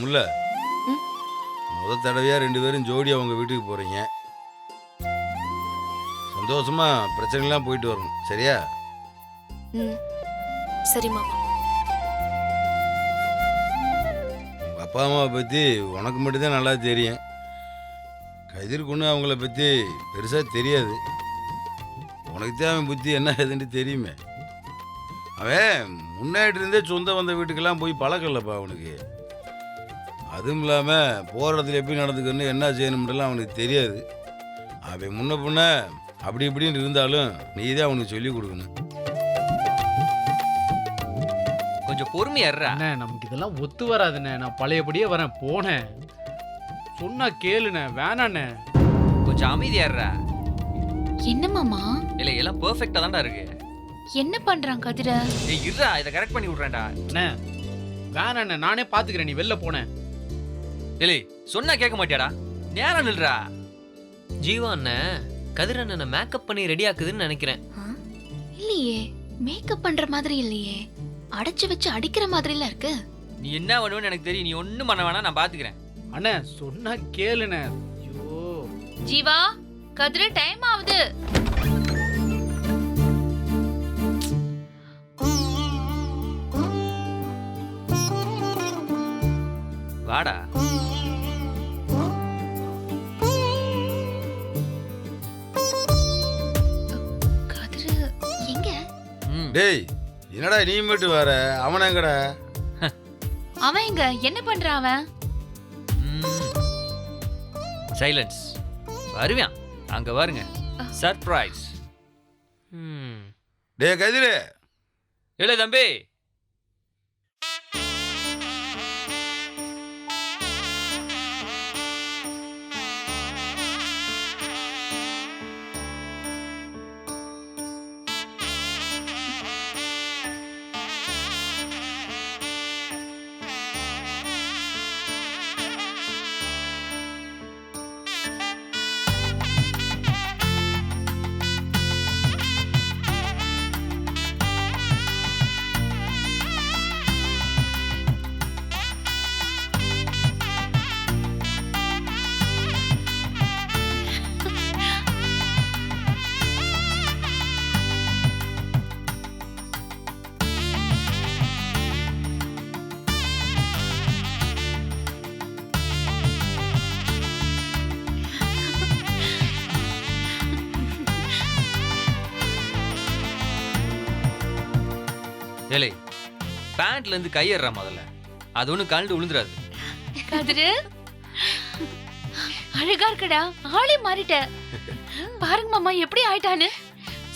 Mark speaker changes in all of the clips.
Speaker 1: முல்ல? முத தடவையா ரெண்டு பேரும் ஜோடி அவங்க வீட்டுக்கு போறீங்க. சந்தோஷமா பிரச்சனைலாம் போயிட்டு வரணும். சரியா?
Speaker 2: ம். சரி மாமா.
Speaker 1: உங்க அப்பா அம்மாவை பத்தி உனக்கு மட்டும்தான் நல்லா தெரியும். கதிர் கொண்டு அவங்கள பத்தி பெருசா தெரியாது. உனக்கு தான் அவன் புத்தி என்ன ஏதுன்னு தெரியுமே. அவன் முன்னாடி இருந்தே சொந்த வந்த வீட்டுக்கெல்லாம் போய் பழக்கலப்பா அவனுக்கு. அதுவும் இல்லாமல் போகிற இடத்துல எப்படி நடந்துக்கணும் என்ன செய்யணும்ன்றலாம் அவனுக்கு தெரியாது. அவன் முன்ன பின்ன அப்படி இப்படின்னு இருந்தாலும் நீ தான் அவனுக்கு சொல்லி கொடுக்கணும்.
Speaker 3: கொஞ்சம் பொறுமையா இருடா.
Speaker 4: அண்ணே நமக்கு இதெல்லாம் ஒத்து வராதுண்ணே. நான் பழையபடியே வரேன். போனேன் சொன்னா கேளுண்ணே. வேணாண்ணே.
Speaker 3: கொஞ்சம் அமைதியா இருடா.
Speaker 2: என்ன மாமா?
Speaker 3: இல்ல எல்லாம் பெர்ஃபெக்ட்டா தான்டா இருக்கு.
Speaker 2: என்ன பண்றான் கதிர?
Speaker 3: ஏய் இருடா. இதை கரெக்ட் பண்ணி விடுறேன்டா.
Speaker 4: அண்ணே வேணாண்ணே. நானே பாத்துக்கிறேன் நீ வெளில போனேன்
Speaker 3: இல்லை சொன்னா கேட்க மாட்டியாடா? நேரம் நில்றா.
Speaker 5: ஜீவா அண்ணன் கதிர் அண்ணனை மேக்கப் பண்ணி ரெடி ஆக்குதுன்னு நினைக்கிறேன்.
Speaker 2: ஆ? இல்லையே மேக்கப் பண்ற மாதிரி இல்லையே. அடைச்சு வச்சு அடிக்கிற மாதிரில இருக்கு.
Speaker 3: நீ என்ன பண்ணுவேன்னு எனக்கு தெரியும். நீ ஒண்ணும் பண்ண வேணாம் நான் பாத்துக்கிறேன்.
Speaker 4: அண்ணே சொன்னா கேளுண்ணே. ஐயோ.
Speaker 2: ஜீவா கதிர டைம் ஆகுது.
Speaker 3: வாடா.
Speaker 1: டேய் என்னடா நீ மட்டும் வர அவனை எங்கடா?
Speaker 2: அவன் எங்க? என்ன பண்றான் அவன்?
Speaker 3: சைலன்ஸ் வருவான் அங்க பாருங்க. சர்ப்ரைஸ்
Speaker 1: டேய் கதிரு.
Speaker 3: இல்லை தம்பி. பேண்ட்ல இருந்து கையேறா முதல்ல. அது ஒண்ணு கழண்டு விழுந்துராது.
Speaker 2: கதிர? அழகா இருக்கடா. ஆளே மாறிட்ட. பாருங்க மாமா எப்படி ஆயிட்டான்னு.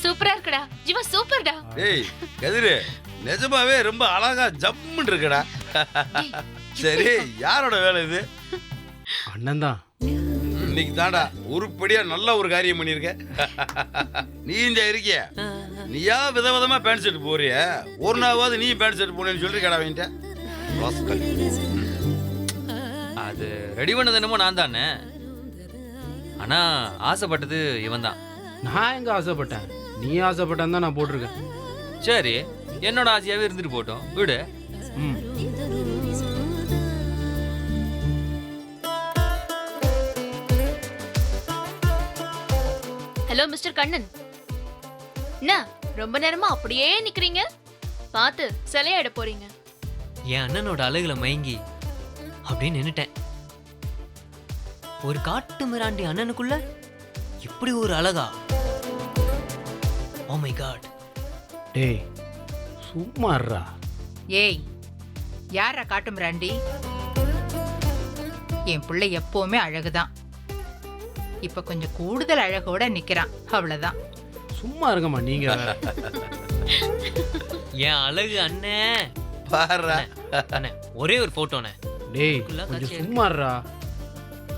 Speaker 2: சூப்பரா இருக்கடா. ஜீவா சூப்பர்டா.
Speaker 1: டேய் கதிரு நிஜமாவே ரொம்ப அழகா ஜம்முன்னு இருக்கடா. சரி யாரோட வேலை இது?
Speaker 4: அண்ணன் தான்
Speaker 1: இன்னைக்கு தாண்டா உருப்படியா நல்ல ஒரு காரியம் பண்ணிருக்க. நீ இந்த இருக்கிய? நீயா விதவிதமா பேண்ட் ஷர்ட் போறிய ஒரு நாளாவது நீ பேண்ட் ஷர்ட் போனேன்னு சொல்லி கடா வாங்கிட்ட. ராஸ்கல்.
Speaker 3: அது ரெடி பண்ணது என்னமோ நான் தானே. ஆனா ஆசைப்பட்டது இவன் தான்.
Speaker 4: நான் எங்க ஆசைப்பட்டேன்? நீ ஆசைப்பட்டான் தான் நான் போட்டிருக்கேன்.
Speaker 3: சரி என்னோட ஆசையாவே இருந்துட்டு போட்டோம். விடு.
Speaker 4: ம்.
Speaker 2: ஹலோ மிஸ்டர் கண்ணன் என்ன ரொம்ப நேரமா அப்படியே நிக்கிறீங்க? பார்த்து சிலையாயிட போறீங்க.
Speaker 5: என் அண்ணனோட அழகுல மயங்கி அப்படியே நின்னுட்டேன். ஒரு காட்டு மிராண்டி அண்ணனுக்குள்ள இப்படி ஒரு அழகா? ஓ மை காட்
Speaker 4: டேய் சும்மா இருடா.
Speaker 6: ஏய் யாரா காட்டும் ராண்டி என் பிள்ளை எப்பவுமே அழகுதான். இப்ப கொஞ்சம் கூடுதல் அழகோட நிக்கிறான். அவ்வளவுதான்.
Speaker 4: சும்மா இருங்கம்மா நீங்க. வேற.
Speaker 5: என் அழகு அண்ணன்
Speaker 1: பாருடா
Speaker 5: அண்ணன் ஒரே ஒரு போட்டோண்ணே
Speaker 4: டேய்
Speaker 5: இதுக்குள்ள
Speaker 4: கொஞ்சம்
Speaker 5: காட்சியா
Speaker 4: சும்மா இருடா.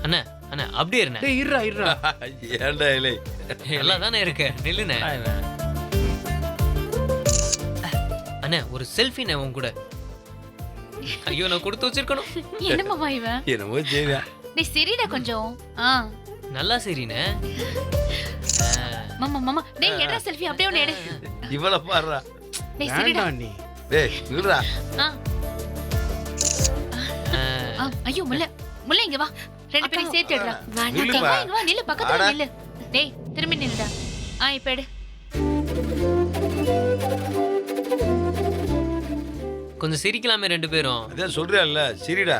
Speaker 5: அண்ணன் அண்ணன் அப்படியே இருண்ணே.
Speaker 4: டேய் இருடா இருடா.
Speaker 1: ஏன்டா இலை?
Speaker 5: நல்லா தானே இருக்க. நில்லுண்ணே. அண்ணே ஒரு செல்ஃபிண்ணே உன் கூட. ஐயோ நான் கொடுத்து வச்சிருக்கணும்.
Speaker 2: என்ன மாமா இவன்?
Speaker 1: என்னமோ சரியா
Speaker 2: நீ சரிடா கொஞ்சம். ஆ.
Speaker 5: நல்லா சரிண்ணே
Speaker 2: மாமா மாமா டேய் எடா செல்ஃபி அப்படியே ஒன்னு எடு.
Speaker 1: இவளை பாருடா.
Speaker 2: டேய் சரிடா.
Speaker 4: நீ.
Speaker 1: டேய் நில்றா.
Speaker 2: ஆ.
Speaker 5: ஆ,
Speaker 2: ஆ, ஐயோ முல்ல. முல்ல இங்க வா. ரெண்டு பேரும் சேர்த்து எடுறா
Speaker 1: நில்லுப்பா.
Speaker 2: வா, இங்க வா நில்லு பக்கத்துல
Speaker 1: அட.
Speaker 2: நில்லு. டேய் திரும்பி நில்லுடா. ஆ இப்ப எடு.
Speaker 5: கொஞ்சம் சிரிக்கலாமே ரெண்டு பேரும்.
Speaker 1: அதான் சொல்றியால்ல சரிடா.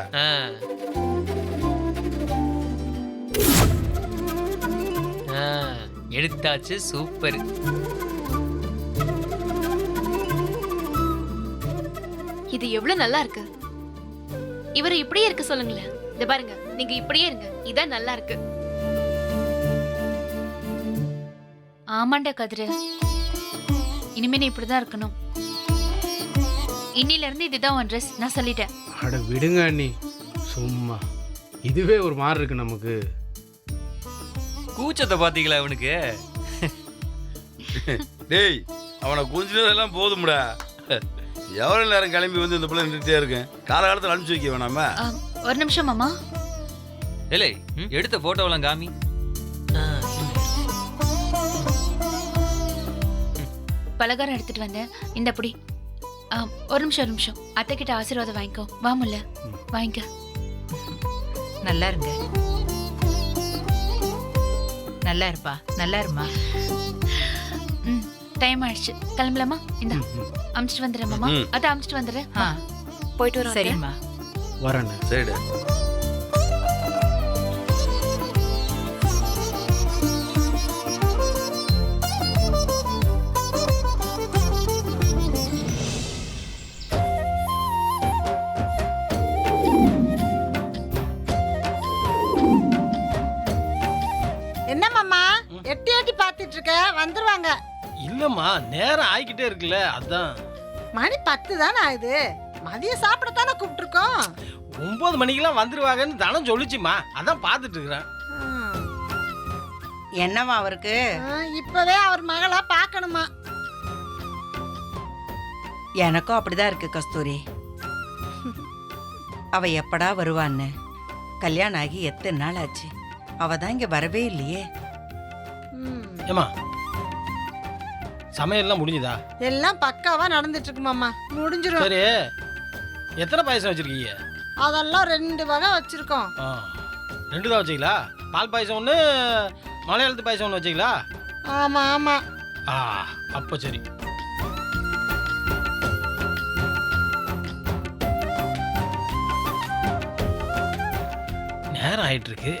Speaker 5: எடுத்தாச்சு சூப்பர்
Speaker 2: இது எவ்வளவு நல்லா இருக்கு? இவரை இப்படியே இருக்க சொல்லுங்களேன். இந்த பாருங்க நீங்க இப்படியே இருங்க இதான் நல்லா இருக்கு. ஆமாண்டா கதிரு. இனிமே நீ இப்படிதான் இருக்கணும். இன்னில இருந்து இதுதான் உன் ட்ரெஸ் நான் சொல்லிட்டேன்.
Speaker 4: அட விடுங்க அண்ணி. சும்மா. இதுவே ஒரு மாதிரி இருக்கு நமக்கு.
Speaker 3: கூச்சத்தை பாத்தீங்களா அவனுக்கு?
Speaker 1: டேய் அவனை கொஞ்சம் போதும்டா. எவ்வளவு நேரம் கிளம்பி வந்து இந்த பிள்ளை நின்றுட்டே இருக்கேன் காலகாலத்தில் அனுப்பிச்சு வைக்க வேணாமா?
Speaker 2: ஆ, ஒரு நிமிஷம் மாமா.
Speaker 5: ம்?
Speaker 3: எடுத்த போட்டோவெல்லாம் காமி.
Speaker 5: ஆ,
Speaker 2: பலகாரம் எடுத்துட்டு வந்தேன் இந்த புடி. ஆ, ஒரு நிமிஷம் ஒரு நிமிஷம். அத்தை கிட்ட ஆசீர்வாதம் வாங்கிக்கோ. வா முல்ல வாங்கிக்க.
Speaker 6: நல்லா இருங்க. நல்லா இருப்பா நல்லா இருமா
Speaker 2: ம். டைம் ஆயிடுச்சு. கிளம்பலாமா? இந்த. அமிச்சிட்டு வந்துடுறேன் மாமா. அதை அமிச்சிட்டு வந்துடுறேன்.
Speaker 6: ஆ.
Speaker 2: போயிட்டு வரோம்.
Speaker 6: சரிம்மா.
Speaker 4: வரேன்
Speaker 1: சரிடா.
Speaker 7: வந்துருவாங்க.
Speaker 8: இல்லம்மா நேரம் ஆகிக்கிட்டே இருக்குல்ல அதான்.
Speaker 7: மணி பத்து தானே ஆகுது. மதியம் சாப்பிடத்தானே கூப்பிட்டுருக்கோம்.
Speaker 8: ஒன்பது மணிக்கெல்லாம் வந்துருவாங்கன்னு தனம் சொல்லிச்சுமா அதான் பார்த்துட்டு இருக்கிறேன்.
Speaker 7: ம்.
Speaker 9: என்னவா அவருக்கு?
Speaker 7: இப்பவே அவர் மகளா பார்க்கணுமா?
Speaker 9: எனக்கும் அப்படிதான் இருக்கு கஸ்தூரி. அவ எப்படா வருவான்னு? கல்யாணம் ஆகி எத்தனை நாள் ஆச்சு? அவ தான் இங்க வரவே இல்லையே.
Speaker 8: ஏமா சமையல்லாம் முடிஞ்சுதா?
Speaker 7: எல்லாம் பக்காவா நடந்துட்டு இருக்குமாம்மா முடிஞ்சிரும்.
Speaker 8: சரி எத்தனை பாயசம் வச்சிருக்கீங்க?
Speaker 7: அதெல்லாம் ரெண்டு வகை வச்சிருக்கோம்.
Speaker 8: ஆ ரெண்டு தான் வச்சிங்களா? பால் பாயசம் ஒன்று மலையாளத்து பாயசம் ஒன்று வச்சிங்களா?
Speaker 7: ஆமா ஆமா.
Speaker 8: ஆ அப்போ சரி. நேரம் ஆயிட்டு இருக்கு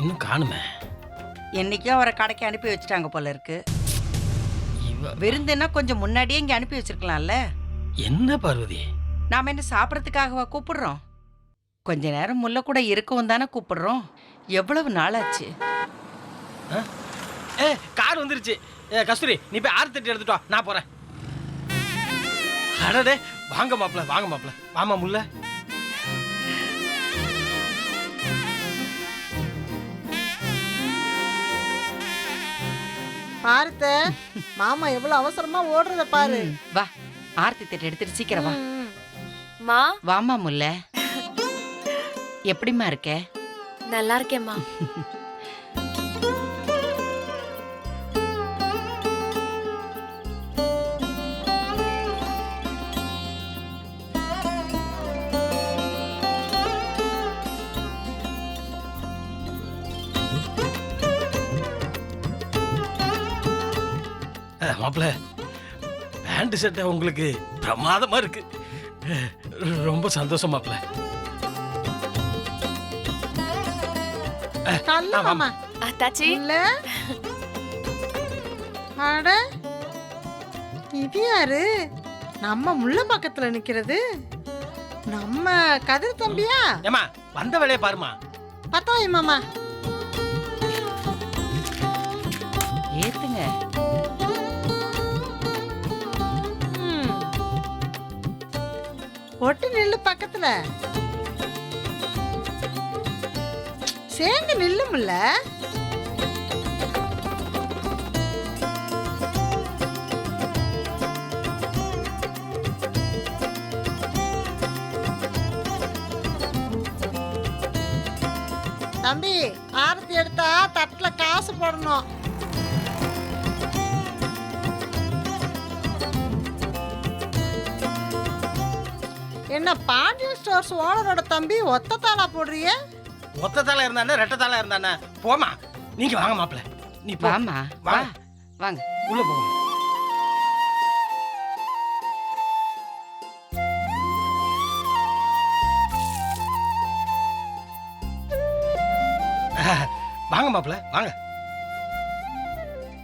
Speaker 8: இன்னும் காணுமே.
Speaker 9: என்னைக்கும் அவரை கடைக்கு அனுப்பி வச்சுட்டாங்க போல இருக்கு.
Speaker 8: இவ
Speaker 9: விருந்துன்னா கொஞ்சம் முன்னாடியே இங்க அனுப்பி வச்சிருக்கலாம்ல.
Speaker 8: என்ன பார்வதி?
Speaker 9: நாம என்ன சாப்பிடறதுக்காகவா கூப்பிடுறோம்? கொஞ்ச நேரம் முல்ல கூட இருக்கவும் தானே கூப்பிடுறோம். எவ்வளவு நாளாச்சு?
Speaker 8: ஏ கார் வந்துருச்சு. ஏ கஸ்தூரி நீ போய் ஆறு தட்டி எடுத்துட்டு வா. நான் போறேன். அடடே வாங்க மாப்ள வாங்க மாப்ள வாமா முல்ல.
Speaker 7: பாருத்த மாமா எவ்வளவு அவசரமா ஓடுறத பாரு.
Speaker 9: வா ஆர்த்தி தட்டு எடுத்துட்டு சீக்கிரம் வா.
Speaker 7: ம்.
Speaker 9: வாமா முல்ல. எப்படிம்மா இருக்க?
Speaker 2: நல்லா இருக்கேம்மா.
Speaker 8: மாப்ள பேண்ட் சட்டை உங்களுக்கு பிரமாதமா இருக்கு. ரொம்ப சந்தோஷம்.
Speaker 7: மாமா.
Speaker 2: அத்தாச்சி.
Speaker 7: இல்ல. அட இது யாரு? நம்ம முள்ள பக்கத்துல நிக்கிறது. நம்ம கதிர் தம்பியா?
Speaker 8: ஏமா வந்த வேலையை பாருமா
Speaker 7: பத்தாயி ஒட்டு நில்லு பக்கத்துல. சேர்ந்து நில்லுமில்ல? தம்பி ஆரத்தி எடுத்தா தட்டுல காசு போடணும். என்ன பாண்டியன் ஸ்டோர்ஸ் ஓனரோட தம்பி ஒத்த தாளா போடுறிய?
Speaker 8: ஒத்த தலை இருந்தானே ரெட்டை தலை இருந்தானே? போமா நீங்க வாங்க மாப்பிள்ள. நீ போ.
Speaker 9: வாமா வா.
Speaker 8: வாங்க. உள்ள போங்க வாங்க மாப்பிள்ள வாங்க.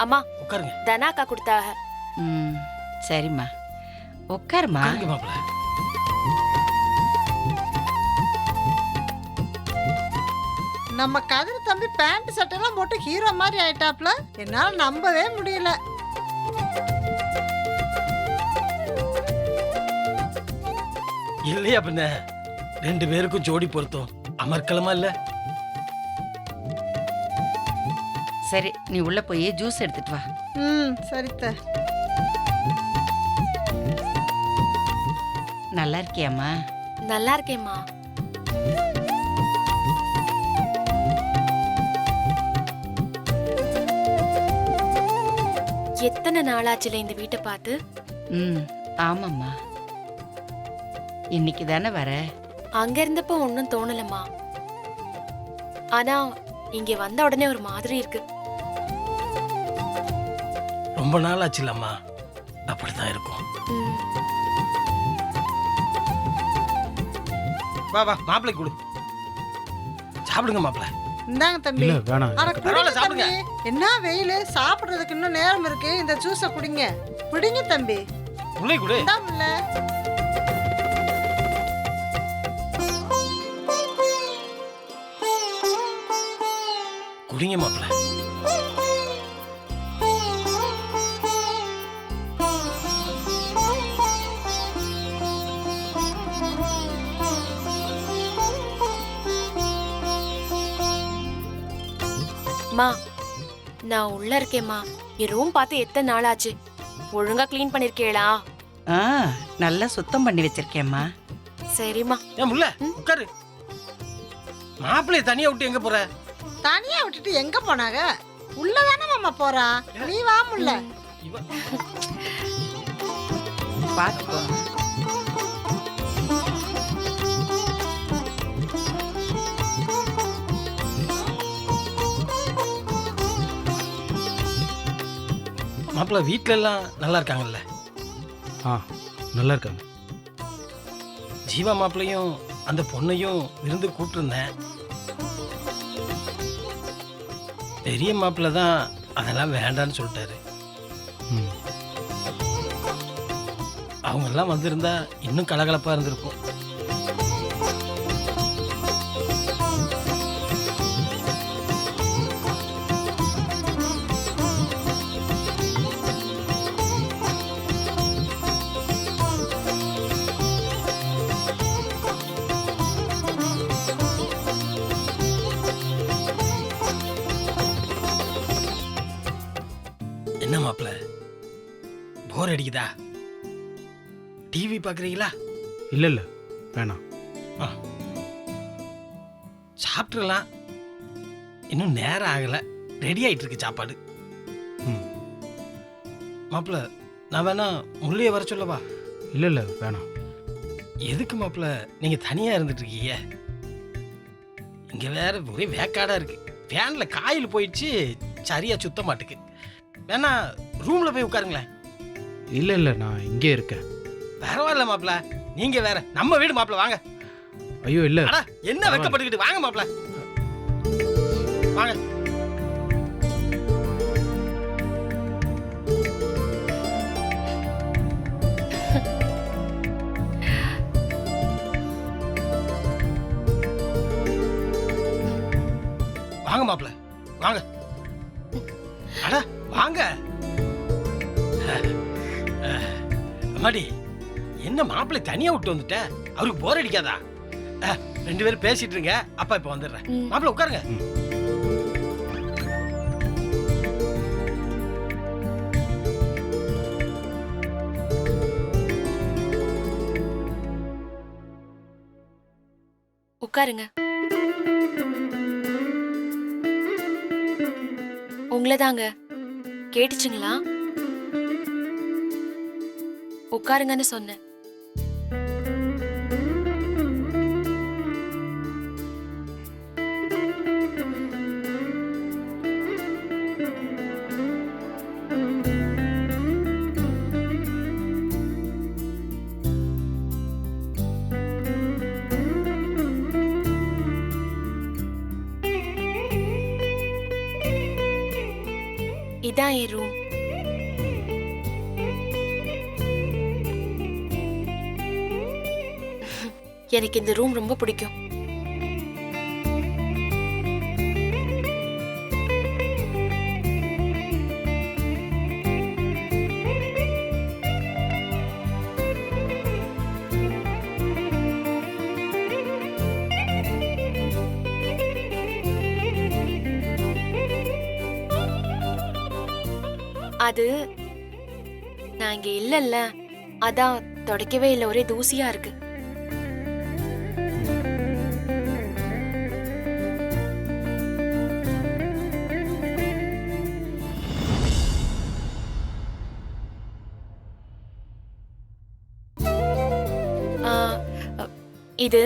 Speaker 10: அம்மா
Speaker 8: உட்காருங்க.
Speaker 10: தனாக்கா கொடுத்தாக
Speaker 9: ம் சரிம்மா. உட்காருமா
Speaker 8: உட்காருங்க
Speaker 7: நம்ம கதிர் தம்பி பேண்ட் சட்டெல்லாம் போட்டு ஹீரோ மாதிரி ஆயிட்டாப்ல என்னால நம்பவே முடியல.
Speaker 8: இல்லையா பின்ன? ரெண்டு பேருக்கும் ஜோடி பொருத்தம். அமர்க்கலமா இல்ல?
Speaker 9: சரி நீ உள்ள போய் ஜூஸ் எடுத்துட்டு வா.
Speaker 7: ம் சரித்த
Speaker 9: நல்லா இருக்கியாம்மா?
Speaker 10: நல்லா இருக்கேம்மா. எத்தனை நாளாச்சுல இந்த வீட்டை பார்த்து?
Speaker 9: ம் ஆமாம்மா. இன்னைக்கு தானே வர?
Speaker 10: அங்க இருந்தப்போ ஒன்றும் தோணலம்மா. ஆனா இங்க வந்த உடனே ஒரு மாதிரி இருக்கு.
Speaker 8: ரொம்ப நாள் ஆச்சுல்லம்மா அப்படித்தான் இருக்கும்.
Speaker 10: ம்,
Speaker 8: வா வா மாப்பிள்ளை கொடு. சாப்பிடுங்க மாப்பிள்ள.
Speaker 7: இந்தாங்க தம்பி.
Speaker 4: இல்ல வேணாம்.
Speaker 7: அட
Speaker 8: பரவாயில்ல,
Speaker 7: குடிங்க
Speaker 8: சாப்பிடுங்க.
Speaker 7: தம்பி. என்ன வெயில்? சாப்பிடுறதுக்கு இன்னும் நேரம் இருக்கு. இந்த ஜூஸை குடிங்க. குடிங்க தம்பி.
Speaker 8: உள்ளே கொடு. குடிங்க மாப்பிள்ள.
Speaker 10: நான் உள்ள இருக்கேம்மா. என் ரூம் பார்த்து எத்தனை நாள் ஆச்சு ஒழுங்கா க்ளீன் பண்ணிருக்கேளா
Speaker 9: ஆ நல்லா சுத்தம் பண்ணி வச்சிருக்கேம்மா.
Speaker 10: சரிம்மா.
Speaker 8: ஏன் முல்ல உட்காரு. மாப்பிள்ளைய தனியா விட்டு எங்க போற?
Speaker 7: தனியா விட்டுட்டு எங்க போனாங்க உள்ளதானே மாமா போறா? நீ வா முல்ல.
Speaker 9: பார்த்துக்கோ
Speaker 8: மாப்பிள்ள வீட்ல எல்லாம் நல்லா இருக்காங்கல்ல
Speaker 4: ஆ நல்லா இருக்காங்க
Speaker 8: ஜீவா மாப்பிள்ளையும் அந்த பொண்ணையும் விருந்து கூப்பிட்டுருந்தேன். பெரிய மாப்பிள்ளை தான் அதெல்லாம் வேண்டான்னு சொல்லிட்டாரு.
Speaker 4: ம்.
Speaker 8: அவங்க எல்லாம் வந்திருந்தா இன்னும் கலகலப்பா இருந்திருக்கும். போர் அடிக்குதா? டிவி பார்க்குறீங்களா?
Speaker 4: இல்ல இல்ல வேணாம்
Speaker 8: சாப்பிட்றலாம் இன்னும் நேரம் ஆகலை. ரெடி ஆயிட்டு இருக்கு சாப்பாடு.
Speaker 4: ம்.
Speaker 8: மாப்பிள்ள நான் வேணா முள்ளைய வர சொல்லவா?
Speaker 4: இல்ல இல்ல வேணாம்.
Speaker 8: எதுக்கு மாப்பிள்ள நீங்க தனியா இருந்துட்டு இருக்கீங்க இங்க வேற ஒரே வேக்காடா இருக்கு. ஃபேன்ல காயில் போயிடுச்சு சரியா சுத்த மாட்டுக்கு. வேணா ரூம்ல போய் உட்காருங்களேன்.
Speaker 4: இல்ல இல்ல நான் இங்கே இருக்கேன்.
Speaker 8: பரவாயில்ல மாப்பிள்ள நீங்க வேற நம்ம வீடு மாப்பிள்ள வாங்க.
Speaker 4: ஐயோ இல்ல.
Speaker 8: அடா என்ன வெக்கப்பட்டுக்கிட்டு வாங்க மாப்பிள்ள வாங்க. வாங்க மாப்பிள்ள வாங்க. அட வாங்க. அம்மாடி என்ன மாப்பிள்ளை தனியா விட்டு வந்துட்ட? அவருக்கு போர் அடிக்காதா? ரெண்டு பேரும் பேசிட்டு இருங்க. அப்பா இப்ப வந்துடுறேன். மாப்பிள்ள உட்காருங்க.
Speaker 10: உட்காருங்க. உங்களை தாங்க கேட்டுச்சுங்களா? உட்காருங்கன்னு சொன்னேன். இதான் என் ரூம் எனக்கு இந்த ரூம் ரொம்ப பிடிக்கும். அது நான் இங்க இல்லல்ல. அதான் தொடக்கவே இல்லை ஒரே தூசியா இருக்கு. இது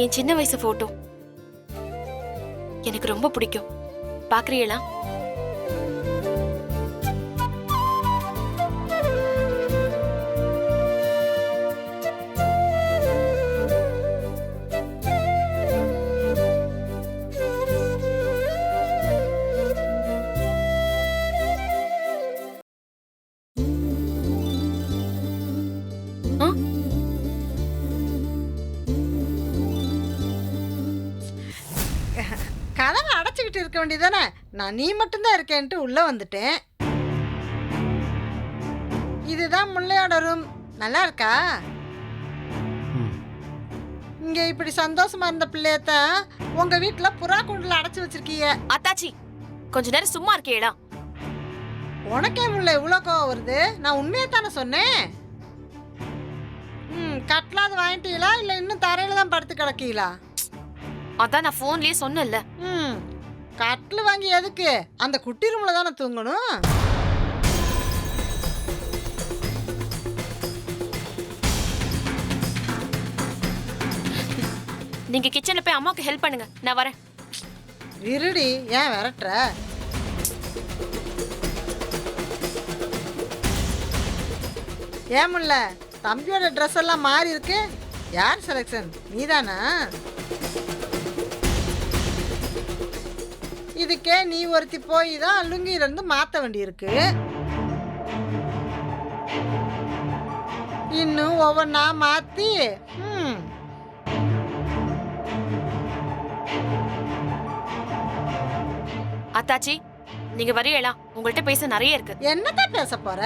Speaker 10: என் சின்ன வயசு போட்டோ எனக்கு ரொம்ப பிடிக்கும். பாக்குறீங்களா?
Speaker 7: வேண்டியதானே? நான் நீ மட்டும்தான் இருக்கேன்ட்டு உள்ள வந்துட்டேன். இதுதான் முல்லையோட ரூம் நல்லா இருக்கா?
Speaker 4: ம்.
Speaker 7: இங்க இப்படி சந்தோஷமா இருந்த பிள்ளையத்தான் உங்க வீட்டுல புறா கூண்டுல அடைச்சு வச்சிருக்கீங்க
Speaker 10: அத்தாச்சி கொஞ்ச நேரம் சும்மா இருக்கேடா
Speaker 7: உனக்கே முல்லை இவ்வளோ கோவம் வருது? நான் உண்மையை தானே சொன்னேன்? ம் கட்டலாது வாங்கிட்டீங்களா? இல்லை இன்னும் தரையில தான் படுத்து கிடக்கீங்களா?
Speaker 10: அதான் நான் போன்லயே சொன்னேன்ல.
Speaker 7: ம். கட்டில் வாங்கி எதுக்கு? அந்த குட்டி ரூமில் தானே தூங்கணும்?
Speaker 10: நீங்க கிச்சன்ல போய் அம்மாவுக்கு ஹெல்ப் பண்ணுங்க. நான் வரேன்.
Speaker 7: இருடி ஏன் விரட்டுற? ஏன் முல்ல? தம்பியோட ட்ரெஸ் எல்லாம் மாறி இருக்கு. யார் செலெக்ஷன் நீதானா? இதுக்கே நீ ஒருத்தி போய் தான் லுங்கியிலேருந்து மாற்ற வேண்டியிருக்கு. இன்னும் ஒவ்வொன்றா மாற்றி ம்.
Speaker 10: அத்தாச்சி நீங்க வரீங்களா உங்கள்ட்ட பேச நிறைய இருக்கு.
Speaker 7: என்னதான் பேச போற?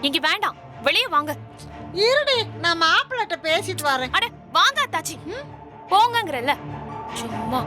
Speaker 10: இங்க வேண்டாம். வெளியே வாங்க.
Speaker 7: இருடி நான் மாப்பிள்ளட்ட பேசிட்டு வரேன்.
Speaker 10: அட வாங்க அத்தாச்சி. போங்கங்கறல்ல. சும்மா.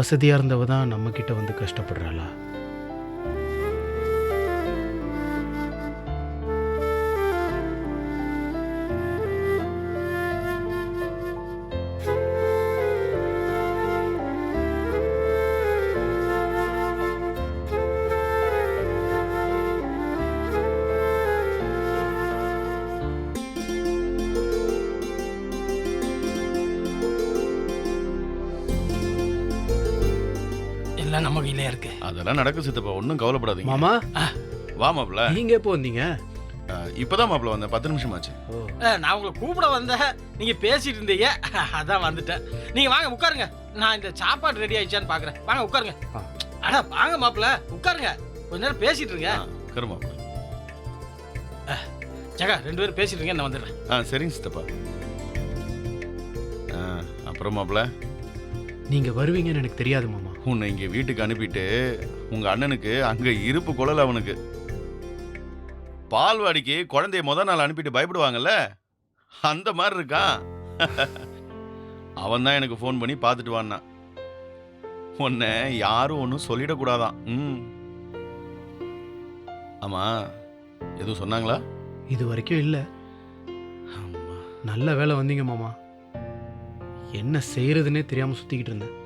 Speaker 4: வசதியாக இருந்தவ தான் நம்மக்கிட்ட வந்து கஷ்டப்படுறாளா?
Speaker 8: கையிலே இருக்கு
Speaker 11: அதெல்லாம் நடக்கும் சித்தப்பா ஒன்றும் கவலைப்படாதீங்க.
Speaker 4: மாமா?
Speaker 11: வா மாப்பிள
Speaker 4: நீங்கள் எப்போ வந்தீங்க?
Speaker 11: இப்பதான் மாப்பிள வந்தேன் பத்து நிமிஷம் ஆச்சு
Speaker 8: நான் உங்களை கூப்பிட வந்தேன். நீங்க பேசிட்டு இருந்தீங்க. அதான் வந்துட்டேன். நீங்க வாங்க உட்காருங்க. நான் இந்த சாப்பாடு ரெடி ஆயிடுச்சான்னு பாக்குறேன். வாங்க உட்காருங்க. அட வாங்க மாப்பிள உட்காருங்க. கொஞ்ச நேரம் பேசிட்டு இருங்க.
Speaker 11: கரு மாப்பிள
Speaker 8: ஜகா ரெண்டு பேரும் பேசிட்டு இருங்க நான் வந்துடுறேன்.
Speaker 11: ஆ சரிங்க சித்தப்பா. அப்புறம் மாப்பிள
Speaker 4: நீங்கள் வருவீங்கன்னு எனக்கு தெரியாது மாமா.
Speaker 11: உன்னை இங்க வீட்டுக்கு அனுப்பிட்டு உங்க அண்ணனுக்கு அங்க இருப்பு குழல் அவனுக்கு. பால்வாடிக்கு குழந்தைய முத நாள் அனுப்பிட்டு பயப்படுவாங்கல்ல? அந்த மாதிரி இருக்கான். அவன் தான் எனக்கு ஃபோன் பண்ணி பார்த்துட்டு வான்னா. உன்னை யாரும் ஒன்றும் சொல்லிடக்கூடாதான். ம். ஆமா எதுவும் சொன்னாங்களா?
Speaker 4: இது வரைக்கும் இல்லை. நல்ல வேலை வந்தீங்க மாமா. என்ன செய்யறதுன்னே தெரியாம சுத்திக்கிட்டு இருந்தேன்.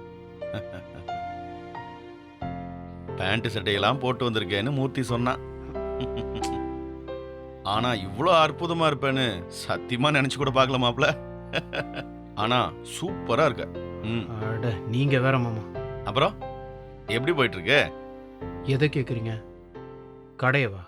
Speaker 11: பேண்ட் சட்டையெல்லாம் போட்டு வந்திருக்கேன்னு மூர்த்தி சொன்னான் ஆனா இவ்வளோ அற்புதமா இருப்பேன்னு சத்தியமா நினைச்சு கூட பார்க்கல மாப்ள. ஆனா சூப்பரா இருக்க. ம்.
Speaker 4: அட நீங்க வேற மாமா.
Speaker 11: அப்புறம்? எப்படி போயிட்டு இருக்கு?
Speaker 4: எதை கேக்குறீங்க? கடையவா?